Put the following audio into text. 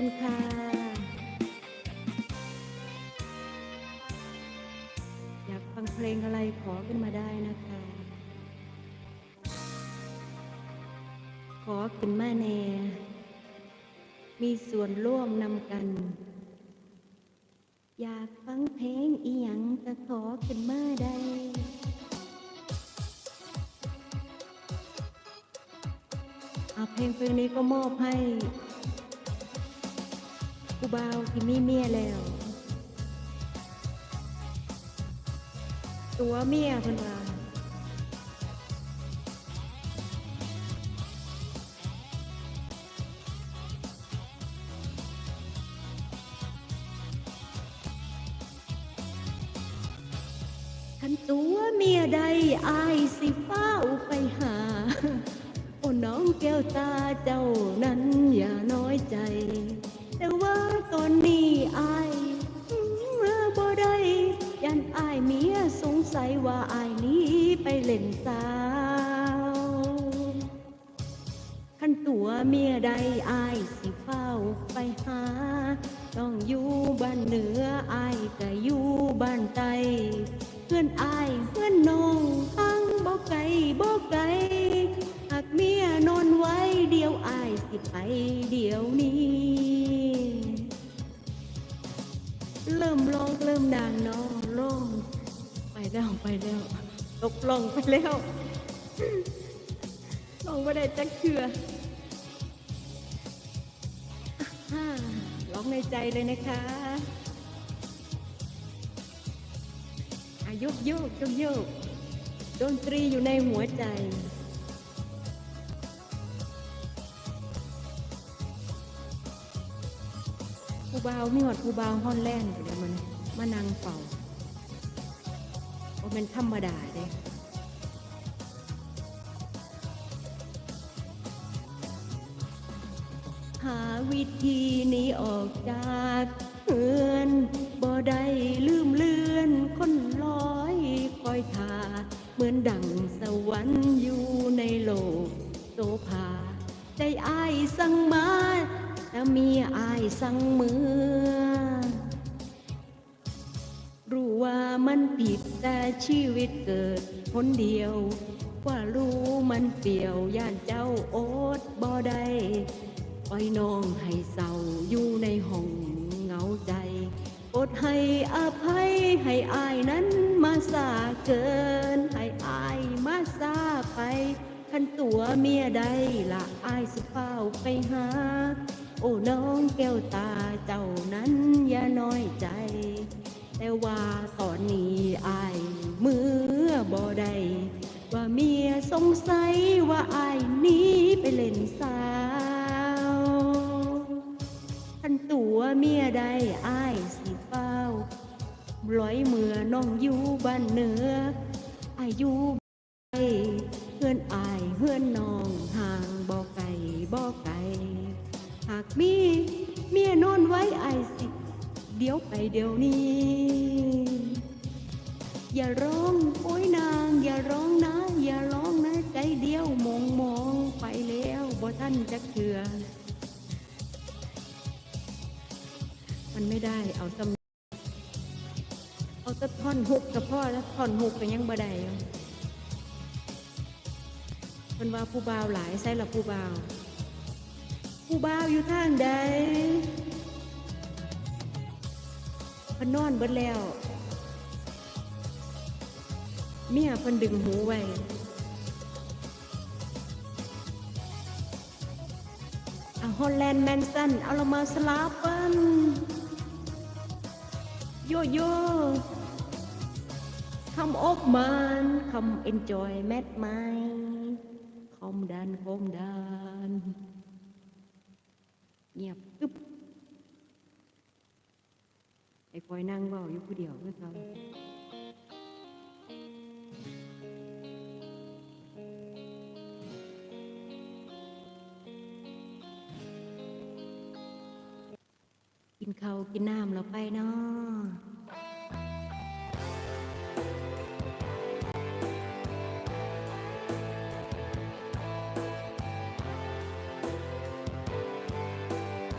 คุณค่ะอยากฟังเพลงอะไรขอขึ้นมาได้นะคะ ขอขึ้นมาแน มีส่วนร่วมนำกัน อยากฟังเพลงอีหยังก็ขอขึ้นมาได้อาเพลงเพลงนี้ก็มอบให้ กูบาวที่มีเมียแล้ว ตัวเมียเพิ่นว่าคันตัวเมียใดอายสิเฝ้าไปหา โอ้น้องแก้วตาเจ้านั้นอย่าน้อยใจ แต่ว่าตอนนี้อายอื้อบ่ได้ยันอายเมียสงสัยว่าอายนี้ไปเล่นสาวขันตัวเมียใดอายสิเฝ้าไปหา ต้องอยู่บ้านเหนืออายก็อยู่บ้านใต้เพื่อนอายเพื่อนน้องทั้งบ่ไกลบ่ไกลหากเมียนอนไว้เดียวอายสิไปเดี๋ยวนี้ เริ่มร้องเริ่มดังเนาะร้องไปแล้วไปแล้วตกลงไปแล้วลองไม่ได้จักเชืออ่าร้องในใจเลยนะคะอายุโยกโยกโยกดนตรีอยู่ในหัวใจ ผู้บ่าวมีหอดผู้บ่าวฮอนแลนด์เดี๋ยมันมานั่งเป่าว่าเป็นธรรมดาเด้หาวิธีนี้ออกจากเฮือนบ่ได้ลืมเลือนคนลอยคอยทาเหมือนดังสวรรค์อยู่ในโลกโสภาใจอายสั่งมา แต่เมีอายสั่งมือ รู้ว่ามันผิดแต่ชีวิตเกิดคนเดียว ว่ารู้มันเปี่ยวย่านเจ้าโอดบ่ได้ปล่อยน้องให้เศร้าอยู่ในห้องเหงาใจอดให้อภัยให้อายนั้นมาสาเกิน ให้อายมาสาไปคันตัวเมียใดละอายสิเฝ้าไปหา โอ้น้องแก้วตาเจ้านั้นอย่าน้อยใจ แต่ว่าตอนนี้อายมือบ่ได้ว่าเมียสงสัยว่าอายหนี้ไปเล่นสาวทันตัวเมียใดอายสิเฝ้าร้อยเมื่อน้องอยู่บ้านเหนืออายุไปเพื่อนอายเพื่อนน้อง มีเมียนอนไว้อายสิ เดี๋ยวไปเดี๋ยวนี้ อย่าร้องโอ้ยนาง อย่าร้องนะ อย่าร้องนะใจเดียวมองมองไปแล้วบ่ท่านจะเถื่อมันไม่ได้เอาสำเอาต่ท่อนหุกกับพ่อแล้วท่อนหุกก็ยังบ่ได้อยู่มันว่าผู้บ่าวหลายใส่ละผู้บ่าว ผู้บ่าวอยู่ทางใดพนนอนเบิดแล้ว เมียพนดึงหูไว้เอาฮอลแลนด์แมนสันเอาละมาสลาปิ้นโยโย่คำอบมันคำเอนจอยแมทไม้คอมดันคอมดัน เงียบตึ๊บไอ้ฟอยนั่งเบาอยู่ผู้เดียวเพื่อเขากินข้าวกินน้ำแล้วไปเนาะ